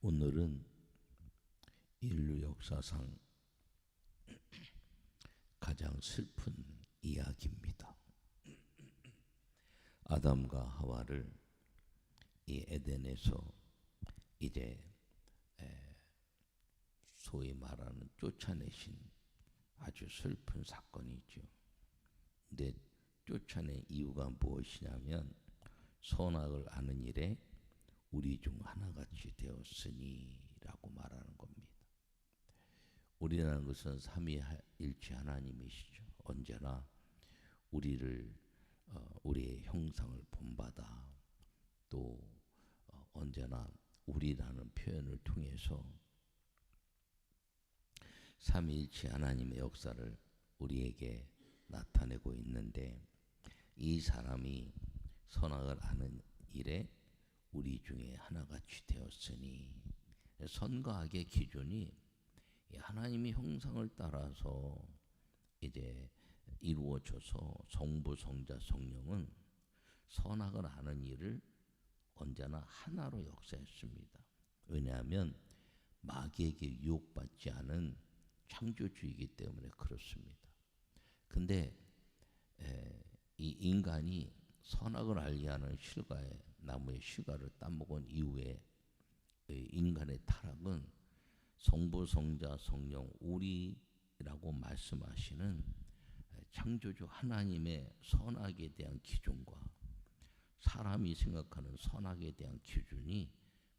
오늘은 인류 역사상 가장 슬픈 이야기입니다. 아담과 하와를 이 에덴에서 이제 소위 말하는 쫓아내신 아주 슬픈 사건이죠. 근데 쫓아낸 이유가 무엇이냐면 선악을 아는 일에 우리 중 하나같이 되었으니라고 말하는 겁니다. 우리라는 것은 삼위일체 하나님이시죠. 언제나 우리를 어, 우리의 형상을 본받아 또 어, 언제나 우리라는 표현을 통해서 삼위일체 하나님의 역사를 우리에게 나타내고 있는데 이 사람이 선악을 아는 일에 우리 중에 하나같이 되었으니 선과악의 기준이 하나님의 형상을 따라서 이제 이루어져서 성부, 성자, 성령은 선악을 아는 일을 언제나 하나로 역사했습니다. 왜냐하면 마귀에게 유혹받지 않은 창조주의이기 때문에 그렇습니다. 근데 에, 이 인간이 선악을 알게 하는 실과에 나무의 실과를 따먹은 이후에 인간의 타락은 성부, 성자, 성령, 우리라고 말씀하시는 창조주 하나님의 선악에 대한 기준과 사람이 생각하는 선악에 대한 기준이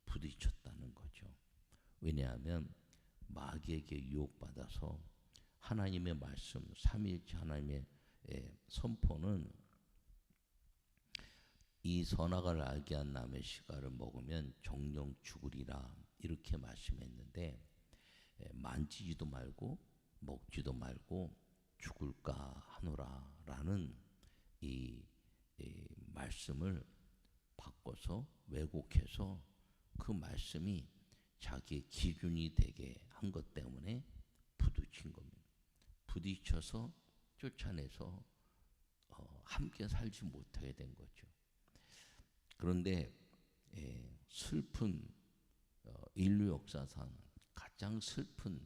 부딪혔다는 거죠. 왜냐하면 마귀에게 유혹받아서 하나님의 말씀, 삼위일체 하나님의 선포는 이 선악을 알게 한 남의 시가를 먹으면 정령 죽으리라 이렇게 말씀했는데 만지지도 말고 먹지도 말고 죽을까 하노라라는 이, 이 말씀을 바꿔서 왜곡해서 그 말씀이 자기의 기준이 되게 한 것 때문에 부딪힌 겁니다. 부딪혀서 쫓아내서 어, 함께 살지 못하게 된 거죠. 그런데 예, 슬픈 어, 인류 역사상 가장 슬픈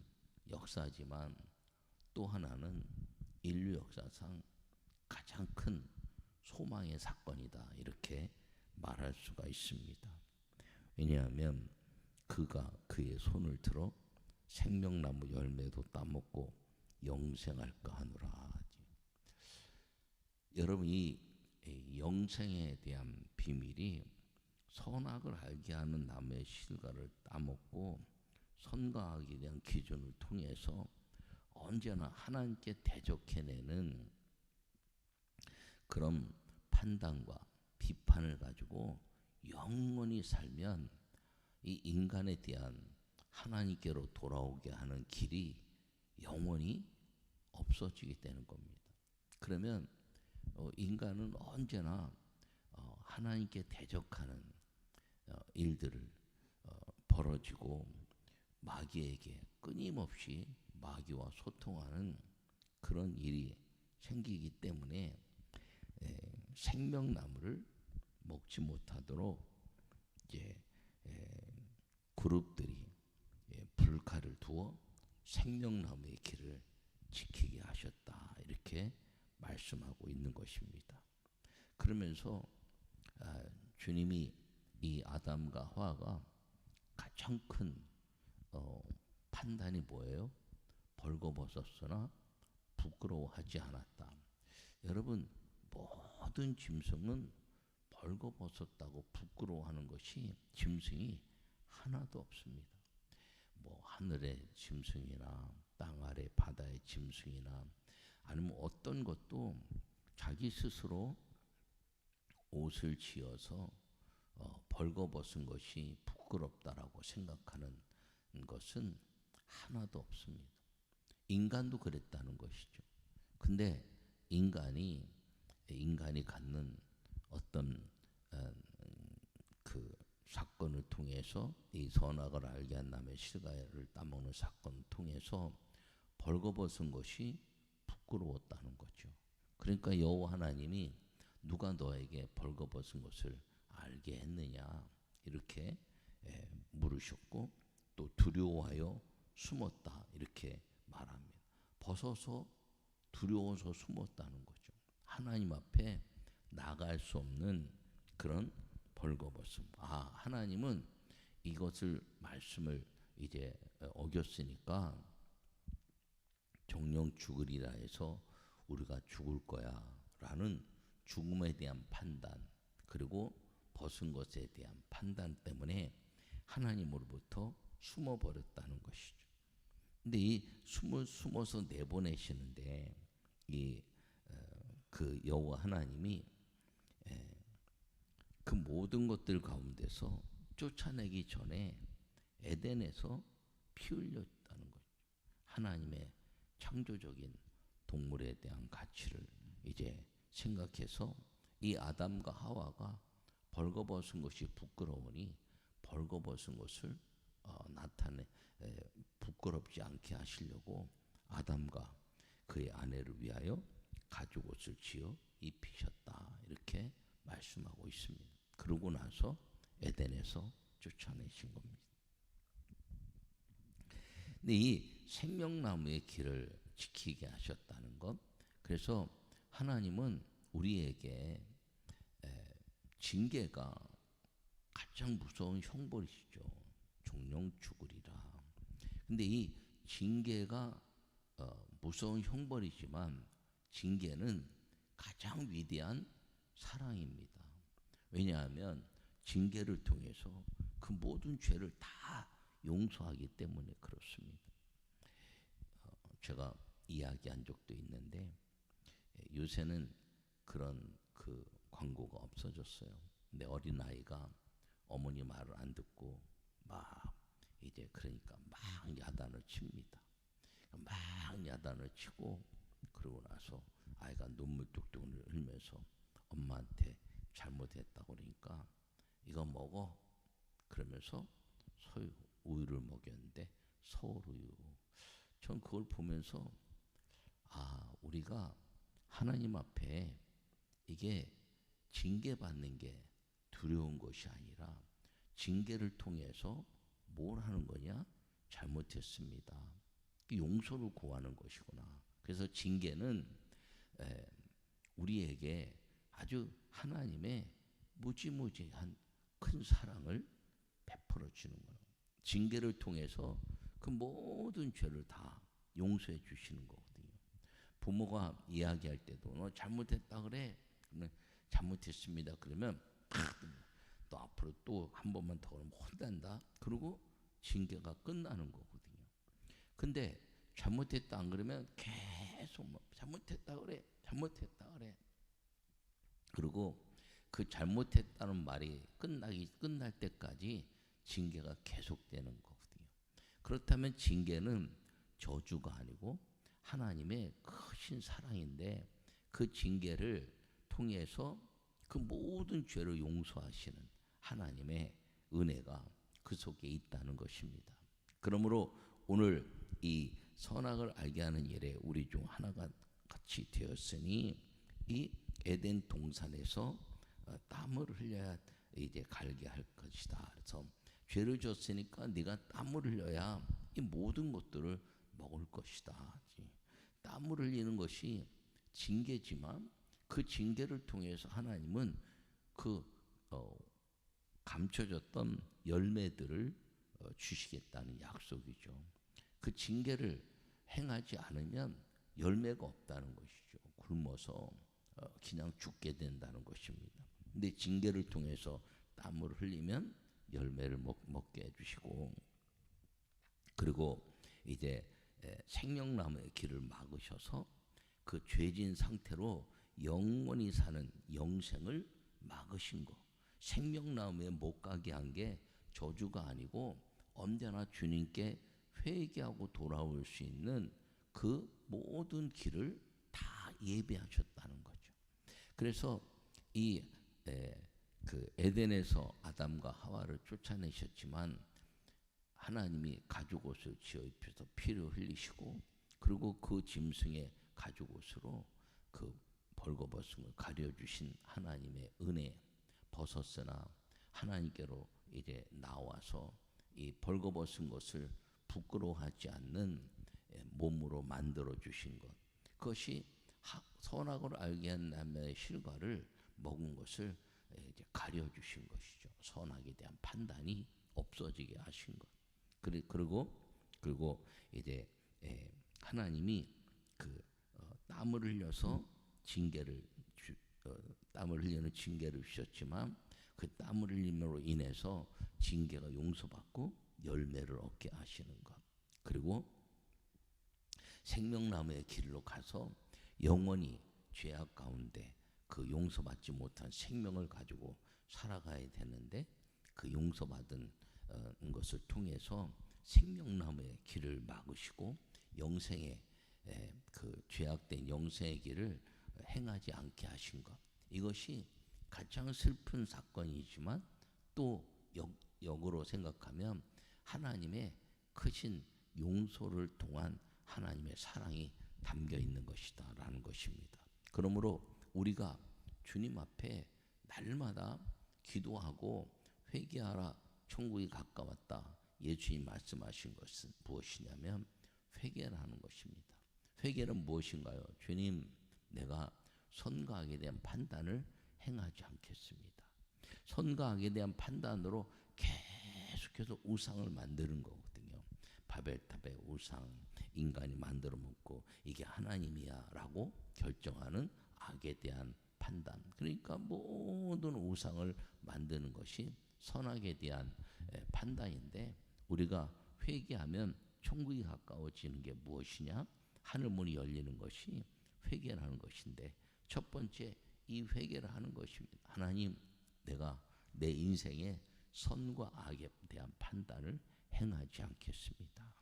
역사지만 또 하나는 인류 역사상 가장 큰 소망의 사건이다 이렇게 말할 수가 있습니다. 왜냐하면 그가 그의 손을 들어 생명나무 열매도 따먹고 영생할까 하노라. 여러분 이 영생에 대한 비밀이 선악을 알게 하는 남의 실과를 따먹고 선과 악에 대한 기준을 통해서 언제나 하나님께 대적해내는 그런 판단과 비판을 가지고 영원히 살면 이 인간에 대한 하나님께로 돌아오게 하는 길이 영원히 없어지게 되는 겁니다. 그러면 어, 인간은 언제나 어, 하나님께 대적하는 어, 일들을 벌어지고 마귀에게 끊임없이 마귀와 소통하는 그런 일이 생기기 때문에 생명나무를 먹지 못하도록 이제 그룹들이 불칼을 두어 생명나무의 길을 지키게 하셨다. 이렇게 말씀하고 있는 것입니다. 그러면서 아, 주님이 이 아담과 하와가 가장 큰 어, 판단이 뭐예요? 벌거벗었으나 부끄러워하지 않았다. 여러분 모든 짐승은 벌거벗었다고 부끄러워하는 것이 짐승이 하나도 없습니다. 뭐 하늘의 짐승이나 땅 아래 바다의 짐승이나 아니면 어떤 것도 자기 스스로 옷을 지어서 어, 벌거벗은 것이 부끄럽다라고 생각하는 것은 하나도 없습니다. 인간도 그랬다는 것이죠. 근데 인간이 인간이 갖는 어떤 어, 그 사건을 통해서 이 선악을 알게 한 남의 실가를 따먹는 사건을 통해서 벌거벗은 것이 부끄러웠다는 거죠. 그러니까 여호와 하나님이 누가 너에게 벌거벗은 것을 알게 했느냐 이렇게 예, 물으셨고 또 두려워하여 숨었다 이렇게 말합니다. 벗어서 두려워서 숨었다는 거죠. 하나님 앞에 나갈 수 없는 그런 벌거벗음. 아 하나님은 이것을 말씀을 이제 어겼으니까 정령 죽으리라 해서 우리가 죽을 거야 라는 죽음에 대한 판단 그리고 벗은 것에 대한 판단 때문에 하나님으로부터 숨어 버렸다는 것이죠. 근데 이 숨을 숨어서 내보내시는데 이그 여호와 하나님이 그 모든 것들 가운데서 쫓아내기 전에 에덴에서 피 흘렸다는 거죠. 하나님의 창조적인 동물에 대한 가치를 이제 생각해서 이 아담과 하와가 벌거벗은 것이 부끄러우니 벌거벗은 것을 어, 나타내 에, 부끄럽지 않게 하시려고 아담과 그의 아내를 위하여 가죽 옷을 지어 입히셨다 이렇게 말씀하고 있습니다. 그러고 나서 에덴에서 쫓아내신 겁니다. 근데 이 생명나무의 길을 지키게 하셨다는 것. 그래서 하나님은 우리에게 징계가 가장 무서운 형벌이시죠. 종령 죽으리라. 근데 이 징계가 어, 무서운 형벌이지만 징계는 가장 위대한 사랑입니다. 왜냐하면 징계를 통해서 그 모든 죄를 다 용서하기 때문에 그렇습니다. 어, 제가 이야기한 적도 있는데 예, 요새는 그런 그 광고가 없어졌어요. 근데 어린 아이가 어머니 말을 안 듣고 막 이제 그러니까 막 야단을 칩니다. 막 야단을 치고 그러고 나서 아이가 눈물 뚝뚝 흘면서 엄마한테 잘못했다고 그러니까 이거 먹어 그러면서 소유 우유를 먹였는데 서울 우유. 전 그걸 보면서 아 우리가 하나님 앞에 이게 징계받는 게 두려운 것이 아니라 징계를 통해서 뭘 하는 거냐? 잘못했습니다. 용서를 구하는 것이구나. 그래서 징계는 우리에게 아주 하나님의 무지무지한 큰 사랑을 베풀어 주는 거예요. 징계를 통해서 그 모든 죄를 다 용서해 주시는 거거든요. 부모가 이야기할 때도 너 잘못했다 그래. 그러면 잘못했습니다. 그러면 또 앞으로 또 한 번만 더 그러면 혼난다. 그리고 징계가 끝나는 거거든요. 근데 잘못했다 안 그러면 계속 뭐 잘못했다 그래. 잘못했다 그래. 그리고 그 잘못했다는 말이 끝나기 끝날 때까지 징계가 계속되는 거거든요. 그렇다면 징계는 저주가 아니고 하나님의 크신 사랑인데 그 징계를 통해서 그 모든 죄를 용서하시는 하나님의 은혜가 그 속에 있다는 것입니다. 그러므로 오늘 이 선악을 알게 하는 일에 우리 중 하나가 같이 되었으니 이 에덴 동산에서 어, 땀을 흘려야 이제 갈게 할 것이다. 그래서 죄를 졌으니까 네가 땀을 흘려야 이 모든 것들을 먹을 것이다. 땀을 흘리는 것이 징계지만 그 징계를 통해서 하나님은 그 어, 감춰졌던 열매들을 어, 주시겠다는 약속이죠. 그 징계를 행하지 않으면 열매가 없다는 것이죠. 굶어서 어, 그냥 죽게 된다는 것입니다. 근데 징계를 통해서 땀을 흘리면 열매를 먹, 먹게 해주시고 그리고 이제 생명나무의 길을 막으셔서 그 죄진 상태로 영원히 사는 영생을 막으신 거. 생명나무에 못 가게 한 게 저주가 아니고 언제나 주님께 회개하고 돌아올 수 있는 그 모든 길을 다 예배하셨다는 거죠. 그래서 이 에, 그 에덴에서 아담과 하와를 쫓아내셨지만 하나님이 가죽 옷을 지어 입혀서 피를 흘리시고 그리고 그 짐승의 가죽 옷으로 그 벌거벗음을 가려 주신 하나님의 은혜 벗었으나 하나님께로 이제 나와서 이 벌거벗은 것을 부끄러워하지 않는 예, 몸으로 만들어 주신 것. 그것이 하- 선악을 알게 한 남의 실과를 먹은 것을 예, 이제 가려 주신 것이죠. 선악에 대한 판단이 없어지게 하신 것. 그리- 그리고 그리고 이제 예, 하나님이 그 어, 땀을 흘려서 징계를 주, 어, 땀을 흘리는 징계를 주셨지만 그 땀을 흘림으로 인해서 징계가 용서받고 열매를 얻게 하시는 것. 그리고 생명나무의 길로 가서 영원히 죄악 가운데 그 용서받지 못한 생명을 가지고 살아가야 되는데 그 용서받은 어, 것을 통해서 생명나무의 길을 막으시고 영생의 에, 그 죄악된 영생의 길을 행하지 않게 하신 것 이것이 가장 슬픈 사건이지만 또 역, 역으로 생각하면 하나님의 크신 용서를 통한 하나님의 사랑이 담겨 있는 것이다라는 것입니다. 그러므로 우리가 주님 앞에 날마다 기도하고 회개하라 천국이 가까웠다. 예수님 말씀하신 것은 무엇이냐면 회개라는 것입니다. 회개는 무엇인가요? 주님, 내가 선과 악에 대한 판단을 행하지 않겠습니다. 선과 악에 대한 판단으로 계속해서 우상을 만드는 거거든요. 바벨탑의 우상, 인간이 만들어 먹고 이게 하나님이야라고 결정하는 악에 대한 판단. 그러니까 모든 우상을 만드는 것이 선악에 대한 에, 판단인데 우리가 회개하면 천국이 가까워지는 게 무엇이냐? 하늘 문이 열리는 것이 회개라는 것인데 첫 번째 이 회개를 하는 것입니다. 하나님, 내가 내 인생에 선과 악에 대한 판단을 행하지 않겠습니다.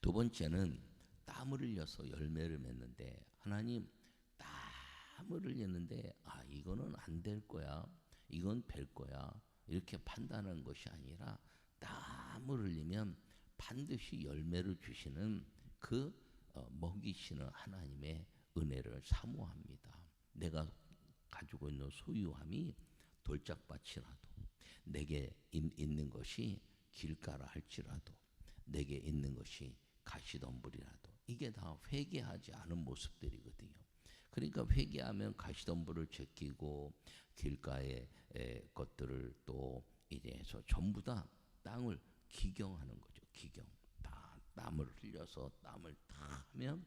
두 번째는 땀을 흘려서 열매를 맺는데 하나님 땀을 흘렸는데 아 이거는 안 될 거야. 이건 될 거야. 이렇게 판단하는 것이 아니라 땀을 흘리면 반드시 열매를 주시는 그 어, 먹이시는 하나님의 은혜를 사모합니다. 내가 가지고 있는 소유함이 돌짝밭이라도 내게 있- 있는 것이 길가라 할지라도 내게 있는 것이 가시덤불이라도 이게 다 회개하지 않은 모습들이거든요. 그러니까 회개하면 가시덤불을 제끼고 길가의 에, 것들을 또 이제 해서 전부 다 땅을 기경하는 거죠. 기경. 다 땀을 흘려서 땀을 다 하면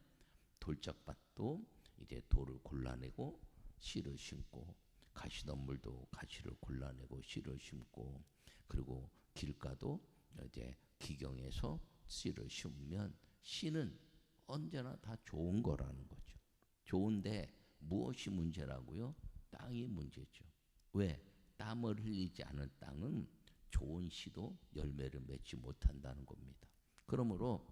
돌짝밭도 이제 돌을 골라내고 씨를 심고 가시덤불도 가시를 골라내고 씨를 심고 그리고 길가도 이제 기경해서 씨를 심으면 씨는 언제나 다 좋은 거라는 거죠. 좋은데 무엇이 문제라고요? 땅이 문제죠. 왜? 땀을 흘리지 않은 땅은 좋은 씨도 열매를 맺지 못한다는 겁니다. 그러므로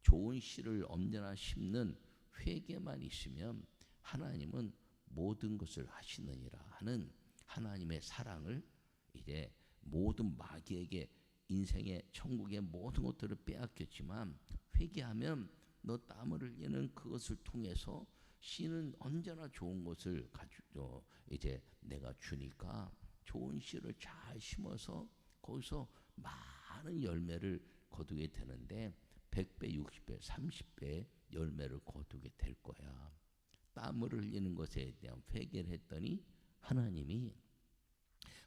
좋은 씨를 언제나 심는 회개만 있으면 하나님은 모든 것을 하시느니라 하는 하나님의 사랑을 이제 모든 마귀에게 인생의 천국의 모든 것들을 빼앗겼지만 회개하면 너 땀을 흘리는 그것을 통해서 씨는 언제나 좋은 것을 가지고 이제 내가 주니까 좋은 씨를 잘 심어서 거기서 많은 열매를 거두게 되는데 100배, 60배, 30배 열매를 거두게 될 거야. 땀을 흘리는 것에 대한 회개를 했더니 하나님이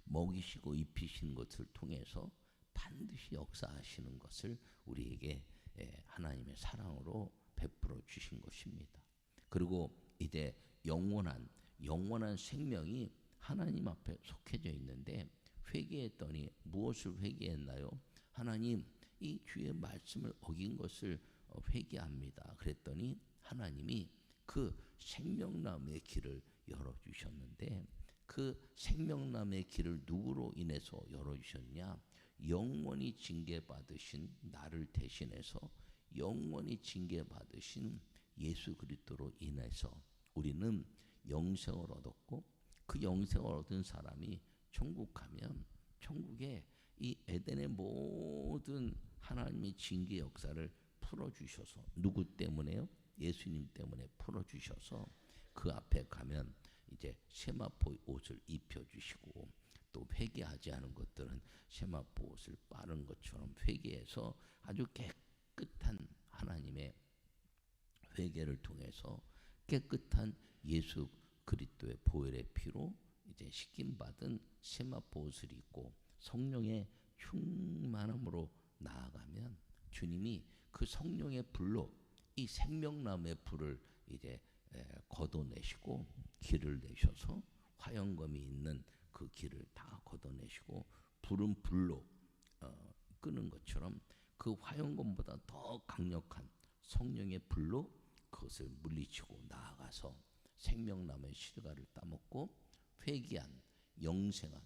먹이시고 입히시는 것을 통해서 반드시 역사하시는 것을 우리에게 예, 하나님의 사랑으로 베풀어 주신 것입니다. 그리고 이제 영원한 영원한 생명이 하나님 앞에 속해져 있는데 회개했더니 무엇을 회개했나요? 하나님 이 주의 말씀을 어긴 것을 어, 회개합니다. 그랬더니 하나님이 그 생명나무의 길을 열어 주셨는데 그 생명나무의 길을 누구로 인해서 열어 주셨냐? 영원히 징계받으신 나를 대신해서 영원히 징계받으신 예수 그리스도로 인해서 우리는 영생을 얻었고 그 영생을 얻은 사람이 천국 가면 천국에 이 에덴의 모든 하나님의 징계 역사를 풀어 주셔서 누구 때문에요? 예수님 때문에 풀어 주셔서 그 앞에 가면 이제 세마포 옷을 입혀 주시고 또 회개하지 않은 것들은 세마포 옷을 빠른 것처럼 회개해서 아주 깨끗한 하나님의 회개를 통해서 깨끗한 예수 그리스도의 보혈의 피로 이제 씻김 받은 세마포 옷을 입고 성령의 충만함으로 나아가면 주님이 그 성령의 불로 이 생명나무의 불을 이제 에, 걷어내시고 길을 내셔서 화영검이 있는 그 길을 다 걷어내시고 불은 불로 어, 끄는 것처럼 그 화영검보다 더 강력한 성령의 불로 그것을 물리치고 나아가서 생명나무의 실과를 따먹고 회개한 영생한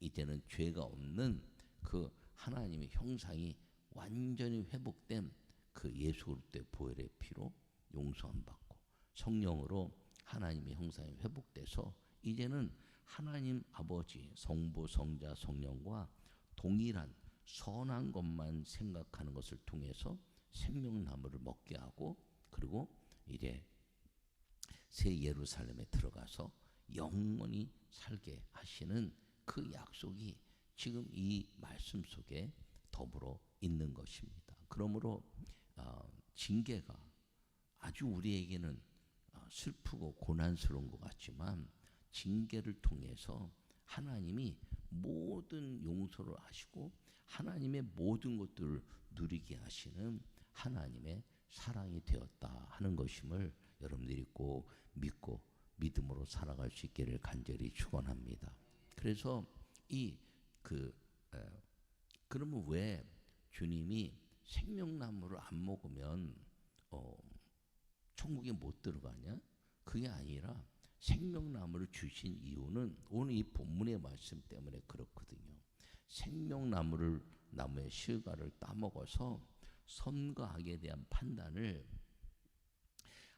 이제는 죄가 없는 그 하나님의 형상이 완전히 회복된 그 예수 그리스도의 보혈의 피로 용서함 받고 성령으로 하나님의 형상이 회복돼서 이제는 하나님 아버지 성부 성자 성령과 동일한 선한 것만 생각하는 것을 통해서 생명나무를 먹게 하고 그리고 이제 새 예루살렘에 들어가서 영원히 살게 하시는 그 약속이 지금 이 말씀 속에 더불어 있는 것입니다. 그러므로 어, 징계가 아주 우리에게는 어, 슬프고 고난스러운 것 같지만 징계를 통해서 하나님이 모든 용서를 하시고 하나님의 모든 것들을 누리게 하시는 하나님의 사랑이 되었다 하는 것임을 여러분들이 꼭 믿고 믿음으로 살아갈 수 있기를 간절히 축원합니다. 그래서 이 그 그러면 왜 주님이 생명나무를 안 먹으면 어, 천국에 못 들어가냐? 그게 아니라 생명나무를 주신 이유는 오늘 이 본문의 말씀 때문에 그렇거든요. 생명나무를 나무의 실과를 따먹어서 선과 악에 대한 판단을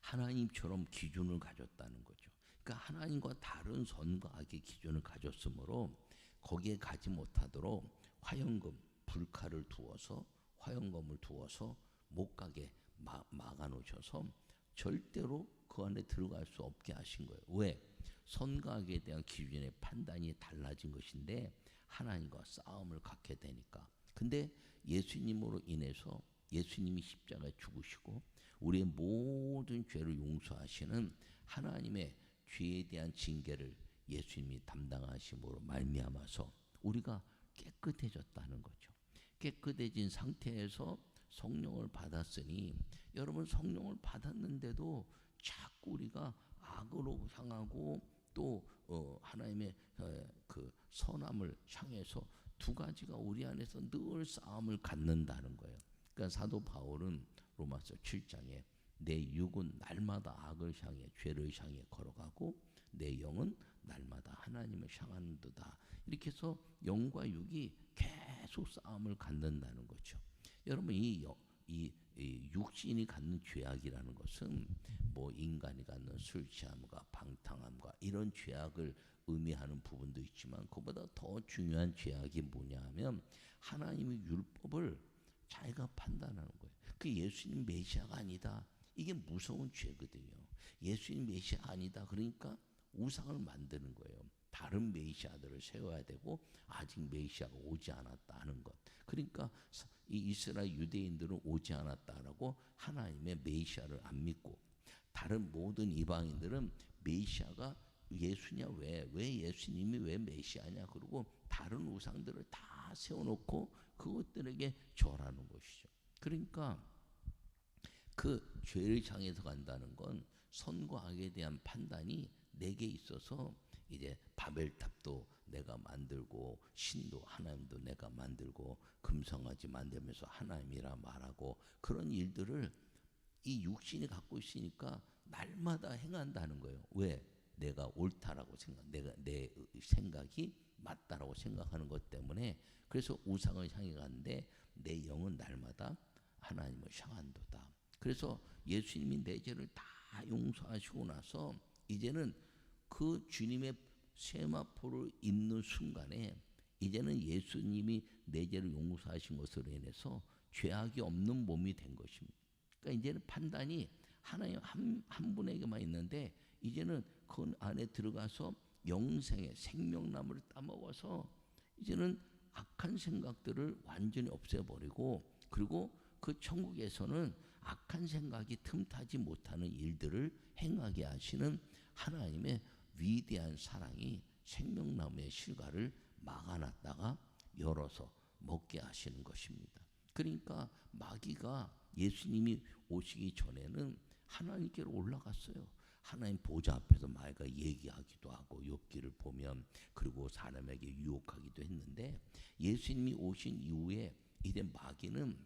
하나님처럼 기준을 가졌다는 거죠. 그러니까 하나님과 다른 선과 악의 기준을 가졌으므로 거기에 가지 못하도록 화영금 불칼을 두어서 화영검을 두어서 못 가게 막, 막아 놓으셔서 절대로 그 안에 들어갈 수 없게 하신 거예요. 왜? 선과 악에 대한 기준의 판단이 달라진 것인데 하나님과 싸움을 갖게 되니까. 근데 예수님으로 인해서 예수님이 십자가에 죽으시고 우리의 모든 죄를 용서하시는 하나님의 죄에 대한 징계를 예수님이 담당하심으로 말미암아서 우리가 깨끗해졌다는 거죠. 깨끗해진 상태에서 성령을 받았으니 여러분 성령을 받았는데도 자꾸 우리가 악으로 향하고 또 어, 하나님의 어, 그 선함을 향해서 두 가지가 우리 안에서 늘 싸움을 갖는다는 거예요. 그러니까 사도 바울은 로마서 7장에 내 육은 날마다 악을 향해 죄를 향해 걸어가고 내 영은 날마다 하나님을 향하는 도다. 이렇게 해서 영과 육이 계속 싸움을 갖는다는 거죠. 여러분 이, 이, 이 육신이 갖는 죄악이라는 것은 뭐 인간이 갖는 술 취함과 방탕함과 이런 죄악을 의미하는 부분도 있지만 그보다 더 중요한 죄악이 뭐냐 하면 하나님의 율법을 자기가 판단하는 거예요. 그 예수님 메시아가 아니다. 이게 무서운 죄거든요. 예수님 메시아 아니다. 그러니까 우상을 만드는 거예요. 다른 메시아들을 세워야 되고 아직 메시아가 오지 않았다 하는 것. 그러니까 이 이스라엘 유대인들은 오지 않았다라고 하나님의 메시아를 안 믿고 다른 모든 이방인들은 메시아가 예수냐 왜 왜 예수님이 왜 메시아냐 그리고 다른 우상들을 다 세워놓고 그것들에게 절하는 것이죠. 그러니까 그 죄를 향해서 간다는 건 선과 악에 대한 판단이 내게 있어서 이제 바벨탑도 내가 만들고 신도 하나님도 내가 만들고 금성아지 만들면서 하나님이라 말하고 그런 일들을 이 육신이 갖고 있으니까 날마다 행한다는 거예요. 왜? 내가 옳다라고 생각, 내가 내 생각이 맞다라고 생각하는 것 때문에 그래서 우상을 향해 가는데 내 영은 날마다 하나님을 향한도다. 그래서 예수님이 내 죄를 다 용서하시고 나서 이제는 그 주님의 세마포를 입는 순간에 이제는 예수님이 내 죄를 용서하신 것으로 인해서 죄악이 없는 몸이 된 것입니다. 그러니까 이제는 판단이 하나님 한, 한 분에게만 있는데 이제는 그 안에 들어가서 영생의 생명나무를 따먹어서 이제는 악한 생각들을 완전히 없애버리고 그리고 그 천국에서는 악한 생각이 틈타지 못하는 일들을 행하게 하시는 하나님의 위대한 사랑이 생명나무의 실과를 막아놨다가 열어서 먹게 하시는 것입니다. 그러니까 마귀가 예수님이 오시기 전에는 하나님께로 올라갔어요. 하나님 보좌 앞에서 마귀가 얘기하기도 하고 욥기를 보면 그리고 사람에게 유혹하기도 했는데 예수님이 오신 이후에 이제 마귀는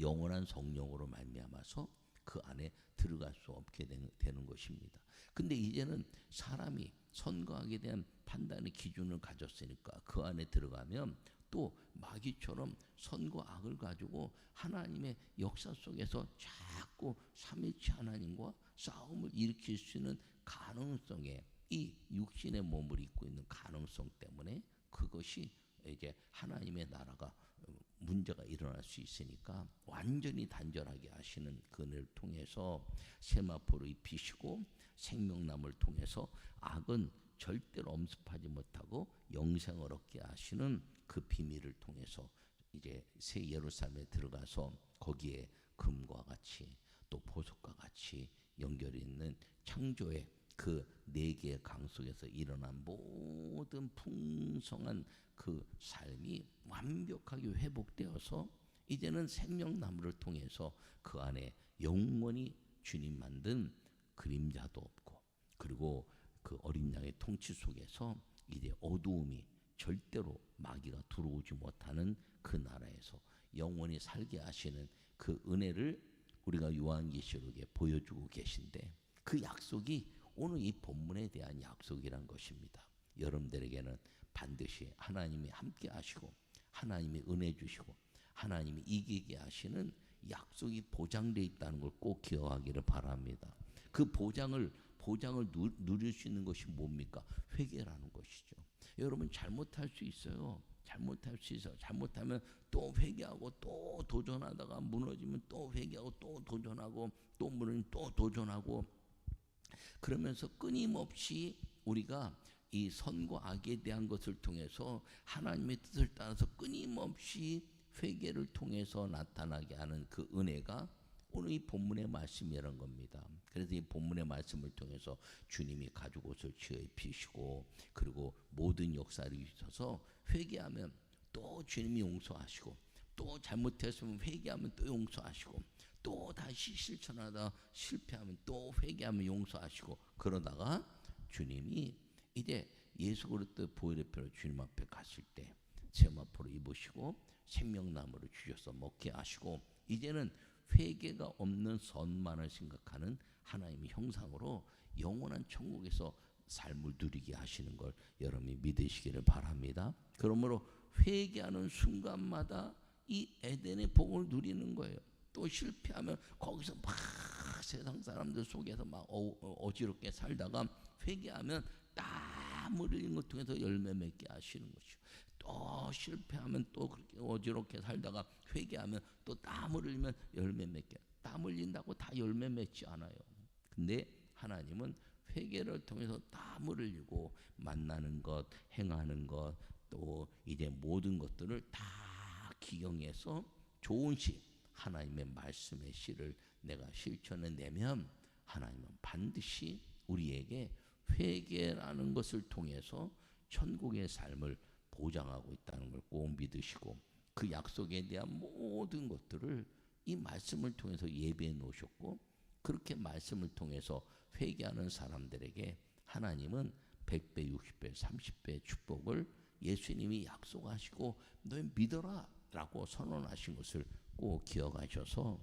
영원한 성령으로 말미암아서 그 안에 들어갈 수 없게 되는, 것입니다. 근데 이제는 사람이 선거하게 대한 판단의 기준을 가졌으니까 그 안에 들어가면 또 마귀처럼 선과 악을 가지고 하나님의 역사 속에서 자꾸 삼위치 하나님과 싸움을 일으킬 수 있는 가능성에 이 육신의 몸을 입고 있는 가능성 때문에 그것이 이제 하나님의 나라가 문제가 일어날 수 있으니까 완전히 단절하게 하시는 그를 통해서 세마포를 입히시고 생명나무를 통해서 악은 절대로 엄습하지 못하고 영생을 얻게 하시는 그 비밀을 통해서 이제 새 예루살렘에 들어가서 거기에 금과 같이 또 보석과 같이 연결이 있는 창조의 그 네 개의 강 속에서 일어난 모든 풍성한 그 삶이 완벽하게 회복되어서 이제는 생명나무를 통해서 그 안에 영원히 주님 만든 그림자도 없고 그리고 그 어린 양의 통치 속에서 이제 어두움이 절대로 마귀가 들어오지 못하는 그 나라에서 영원히 살게 하시는 그 은혜를 우리가 요한계시록에 보여주고 계신데 그 약속이 오늘 이 본문에 대한 약속이란 것입니다. 여러분들에게는 반드시 하나님이 함께 하시고 하나님이 은혜 주시고 하나님이 이기게 하시는 약속이 보장되어 있다는 걸 꼭 기억하기를 바랍니다. 그 보장을 보장을 누, 누릴 수 있는 것이 뭡니까? 회개라는 것이죠. 여러분 잘못할 수 있어요. 잘못할 수 있어. 잘못하면 또 회개하고 또 도전하다가 무너지면 또 회개하고 또 도전하고 또 무너지면 또 도전하고 그러면서 끊임없이 우리가 이 선과 악에 대한 것을 통해서 하나님의 뜻을 따라서 끊임없이 회개를 통해서 나타나게 하는 그 은혜가 오늘 이 본문의 말씀이란 겁니다. 그래서 이 본문의 말씀을 통해서 주님이 가죽 옷을 취해 입히시고 그리고 모든 역사를 있어서 회개하면 또 주님이 용서하시고 또 잘못했으면 회개하면 또 용서하시고 또 다시 실천하다 실패하면 또 회개하면 용서하시고 그러다가 주님이 이제 예수 그리스도 보혈의표로 주님 앞에 갔을 때 세마포를 입으시고 생명나무를 주셔서 먹게 하시고 이제는 회개가 없는 선만을 생각하는 하나님의 형상으로 영원한 천국에서 삶을 누리게 하시는 걸 여러분이 믿으시기를 바랍니다. 그러므로 회개하는 순간마다 이 에덴의 복을 누리는 거예요. 또 실패하면 거기서 막 세상 사람들 속에서 막 어, 지럽게 살다가 회개하면 땀을 흘리는 것 통해서 열매 맺게 하시는 것이죠. 또 실패하면 또 그렇게 어지럽게 살다가 회개하면 또 땀을 흘리면 열매 맺게. 땀 흘린다고 다 열매 맺지 않아요. 근데 하나님은 회개를 통해서 땀을 흘리고 만나는 것, 행하는 것, 또 이제 모든 것들을 다 기경해서 좋은 시, 하나님의 말씀의 시를 내가 실천해 내면 하나님은 반드시 우리에게 회개라는 것을 통해서 천국의 삶을 보장하고 있다는 걸 꼭 믿으시고 그 약속에 대한 모든 것들을 이 말씀을 통해서 예배해 놓으셨고 그렇게 말씀을 통해서 회개하는 사람들에게 하나님은 100배, 60배, 30배 축복을 예수님이 약속하시고 너 믿어라 라고 선언하신 것을 꼭 기억하셔서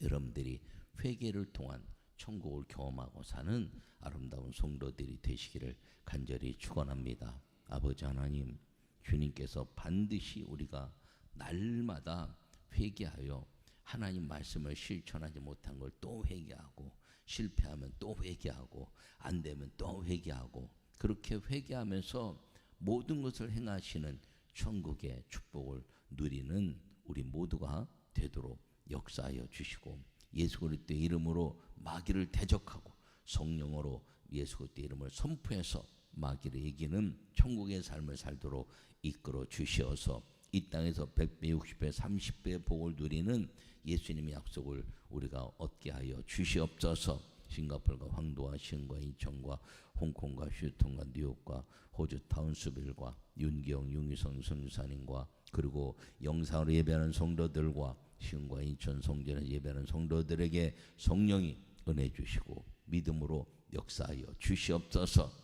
여러분들이 회개를 통한 천국을 경험하고 사는 아름다운 성도들이 되시기를 간절히 축원합니다. 아버지 하나님, 주님께서 반드시 우리가 날마다 회개하여 하나님 말씀을 실천하지 못한 걸 또 회개하고 실패하면 또 회개하고 안 되면 또 회개하고 그렇게 회개하면서 모든 것을 행하시는 천국의 축복을 누리는 우리 모두가 되도록 역사하여 주시고 예수 그리스도의 이름으로 마귀를 대적하고 성령으로 예수 그리스도 이름을 선포해서 마귀를 이기는 천국의 삶을 살도록 이끌어 주시어서 이 땅에서 100배, 60배, 30배 복을 누리는 예수님의 약속을 우리가 얻게 하여 주시옵소서. 싱가포르가 황도와 시흥과 인천과 홍콩과 휴통과 뉴욕과 호주 타운스빌과 윤기영, 윤희성 선교사님과 그리고 영상으로 예배하는 성도들과 시흥과 인천 성전에 예배하는 성도들에게 성령이 은혜 주시고 믿음으로 역사하여 주시옵소서.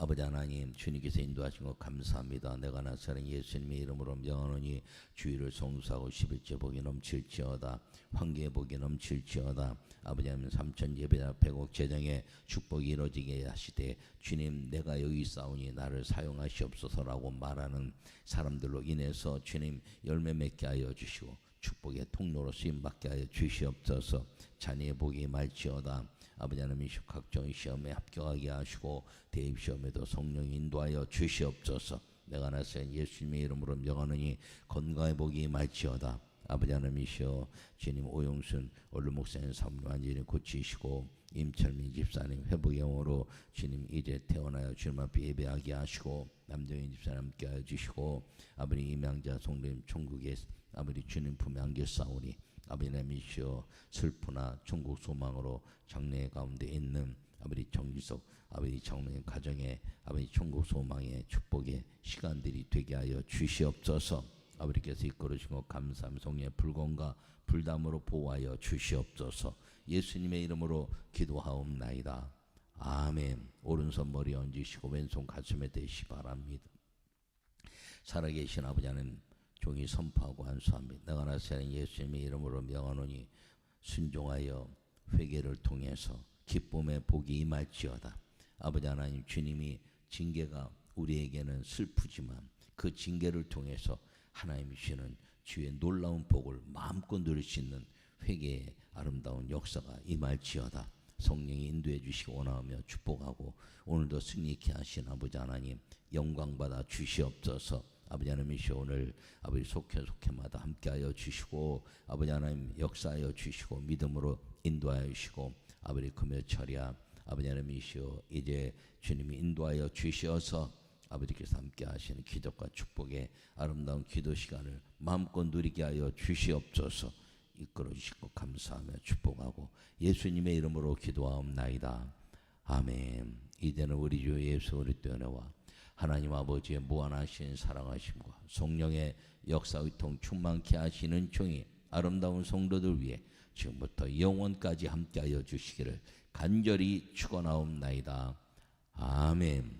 아버지 하나님 주님께서 인도하신 것 감사합니다. 내가 나사는 예수님의 이름으로 명하노니 주의를 성수하고 11째 복이 넘칠지어다. 황계의 복이 넘칠지어다. 아버지 하나님 삼천 예배나 백억 재정의 축복이 이루어지게 하시되 주님 내가 여기 있사오니 나를 사용하시옵소서라고 말하는 사람들로 인해서 주님 열매 맺게 하여 주시고 축복의 통로로 쓰임 받게 하여 주시옵소서. 자녀의 복이 말지어다 아버지 하나님 각종 시험에 합격하게 하시고 대입 시험에도 성령 인도하여 주시옵소서. 내가 나선 예수님의 이름으로 명하노니 건강의 복이 말지어다. 아버지 하나님이시여 주님 오용순 얼른 목사님 삶을 완전히 고치시고 임철민 집사님 회복의 영으로 주님 이제 태어나여 주님 앞에 예배하게 하시고 남정인 집사님 함께 하여 주시고 아버지 임양자 송림 천국에 아버지 주님 품에 안겨 싸우니 하나님이시여 슬프나 천국 소망으로 장래 가운데 있는 아버지 정기석 아버지 장로님 가정에 아버지 천국 소망의 축복의 시간들이 되게 하여 주시옵소서. 아버지께서 이끌으시고 감사함 성령의 불건과 불담으로 보호하여 주시옵소서. 예수님의 이름으로 기도하옵나이다. 아멘. 오른손 머리 얹으시고 왼손 가슴에 대시 바랍니다. 살아계신 아버지 하나님 종이 선포하고 안수합니다. 내가 나사는 예수님의 이름으로 명하노니 순종하여 회개를 통해서 기쁨의 복이 임할지어다. 아버지 하나님 주님이 징계가 우리에게는 슬프지만 그 징계를 통해서 하나님이 주시는 주의 놀라운 복을 마음껏 누릴 수 있는 회개의 아름다운 역사가 임할지어다. 성령이 인도해 주시고 원하며 축복하고 오늘도 승리케 하신 아버지 하나님 영광 받아 주시옵소서. 아버지 하나님 이시 오늘 아버지 속해 속해마다 함께하여 주시고 아버지 하나님 역사하여 주시고 믿음으로 인도하여 주시고 아버지 금요철이야 아버지 하나님 이시여 이제 주님이 인도하여 주시어서 아버지께서 함께 하시는 기적과 축복의 아름다운 기도 시간을 마음껏 누리게 하여 주시옵소서. 이끌어 주시고 감사하며 축복하고 예수님의 이름으로 기도하옵나이다. 아멘. 이제는 우리 주 예수 그리스도의 은혜와 하나님 아버지의 무한하신 사랑하심과 성령의 역사의 통 충만케 하시는 종이 아름다운 성도들 위해 지금부터 영원까지 함께하여 주시기를 간절히 축원하옵나이다. 아멘.